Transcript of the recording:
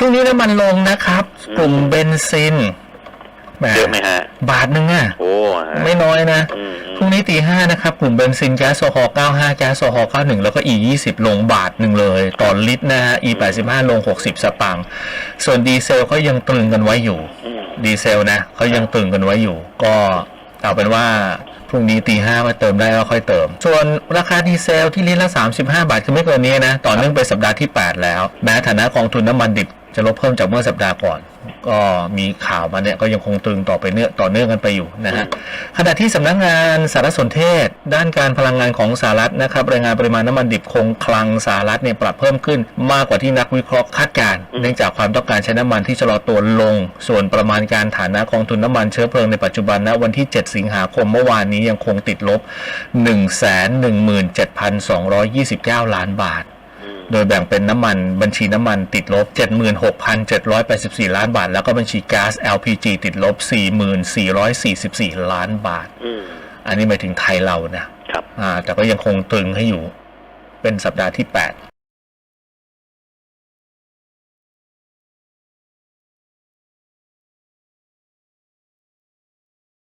พรุ่งนี้น้ำมันลงนะครับอืมกลุ่มเบนซินแหมเยอะไหมฮะ บาทหนึ่งอะ โอ้ฮะไม่น้อยนะอืมอืมพรุ่งนี้ตีห้านะครับ กลุ่มเบนซินแก๊สโซฮอล์95 แก๊สโซฮอล์91 แล้วก็ E 20ลงบาทหนึ่งเลยต่อลิตรนะฮะ E 85ลง 60 สตางค์ส่วนดีเซลก็ยังตรึงกันไว้อยู่ อืมดีเซลนะเขายังตรึงกันไว้อยู่ ก็เอาเป็นว่าพรุ่งนี้ตีห้ามาเติมได้ก็ค่อยเติม ส่วนราคาดีเซลที่ลิตรละ 35 บาทคือไม่เกินนี้นะ ต่อเนื่องไปสัปดาห์ที่ 8 แล้ว แม้ฐานะกองทุนน้ำมันดิบ จะลดเพิ่มจากเมื่อสัปดาห์ก่อน ก็มีข่าวมาเนี่ยก็ยังคงตรึงต่อไปเนื่องต่อเนื่องกันไปอยู่นะฮะขณะที่สำนักงานสารสนเทศ ด้านการพลังงานของสหรัฐนะครับรายงานปริมาณน้ำมันดิบคงคลังสหรัฐเนี่ยปรับเพิ่มขึ้น มากกว่าที่นักวิเคราะห์คาดการณ์เนื่องจากความต้องการใช้น้ำมันที่ชะลอตัวลง ส่วนประมาณการฐานะกองทุนน้ำมันเชื้อเพลิงในปัจจุบันณวันที่ 7 สิงหาคมเมื่อวานนี้ยังคงติดลบ 117,229 ล้านบาทอืม โดยแบ่งเป็นน้ำมันบัญชีน้ำมันติดลบ 76,784 ล้านบาท แล้วก็บัญชีก๊าซ LPG ติดลบ 44,444ล้านบาทอืมอันนี้หมายถึงไทยเรานะครับ อ่า แต่ก็ยังคงตรึงให้อยู่ เป็นสัปดาห์ที่ 8